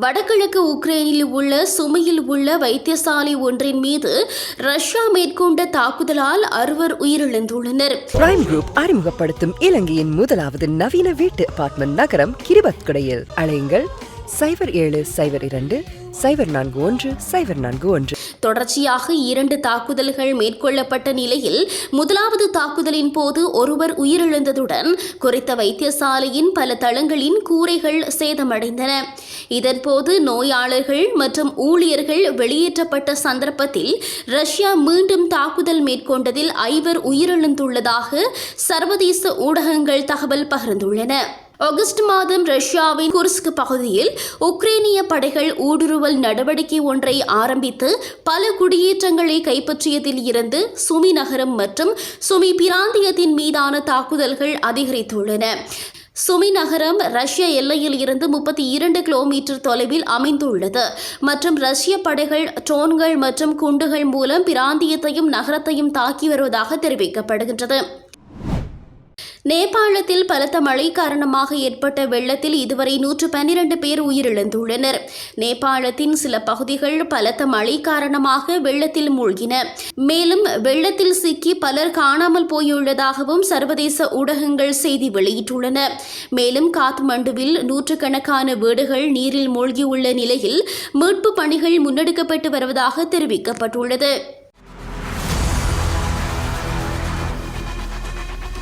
வடகிழக்கு உக்ரைனில் உள்ள சுமையில் உள்ள வைத்தியசாலை ஒன்றின் மீது ரஷ்யா மேற்கொண்ட தாக்குதலால் அறுவர் உயிரிழந்துள்ளனர். பிரைம் குரூப் அறிமுகப்படுத்தும் இலங்கையின் முதலாவது நவீன வீட்டு அபார்ட்மெண்ட் நகரம் கிரிபத்குடையில். அழையுங்கள் சைபர் ஏழு சைபர் இரண்டு சைபர் நான்கு ஒன்று சைபர் நான்கு ஒன்று. தொடர்ச்சியாக இரண்டு தாக்குதல்கள் மேற்கொள்ளப்பட்ட நிலையில் முதலாவது தாக்குதலின் போது ஒருவர் உயிரிழந்ததுடன் குறித்த வைத்தியசாலையின் பல தளங்களின் கூரைகள் சேதமடைந்தன. இதன்போது நோயாளர்கள் மற்றும் ஊழியர்கள் வெளியேற்றப்பட்ட சந்தர்ப்பத்தில் ரஷ்யா மீண்டும் தாக்குதல் மேற்கொண்டதில் ஐவர் உயிரிழந்துள்ளதாக சர்வதேச ஊடகங்கள் தகவல் பகிர்ந்துள்ளன. ஆகஸ்ட் மாதம் ரஷ்யாவின் குர்ஸ்க் பகுதியில் உக்ரேனிய படைகள் ஊடுருவல் நடவடிக்கை ஒன்றை ஆரம்பித்து பல குடியேற்றங்களை கைப்பற்றியதில் இருந்து சுமி நகரம் மற்றும் சுமி பிராந்தியத்தின் மீதான தாக்குதல்கள் அதிகரித்துள்ளன. சுமி நகரம் ரஷ்ய எல்லையில் இருந்து முப்பத்தி இரண்டு கிலோமீட்டர் தொலைவில் அமைந்துள்ளது. மற்றும் ரஷ்ய படைகள் ட்ரோன்கள் மற்றும் குண்டுகள் மூலம் பிராந்தியத்தையும் நகரத்தையும் தாக்கி வருவதாக தெரிவிக்கப்படுகின்றது. நேபாளத்தில் பலத்த மழை காரணமாக ஏற்பட்ட வெள்ளத்தில் இதுவரை நூற்று பன்னிரண்டு பேர் உயிரிழந்துள்ளனர். நேபாளத்தின் சில பகுதிகள் பலத்த மழை காரணமாக வெள்ளத்தில் மூழ்கின. மேலும் வெள்ளத்தில் சிக்கி பலர் காணாமல் போயுள்ளதாகவும் சர்வதேச ஊடகங்கள் செய்தி வெளியிட்டுள்ளன. மேலும் காத்மண்டுவில் நூற்றுக்கணக்கான வீடுகள் நீரில் மூழ்கியுள்ள நிலையில் மீட்பு பணிகள் முன்னெடுக்கப்பட்டு வருவதாக தெரிவிக்கப்பட்டுள்ளது.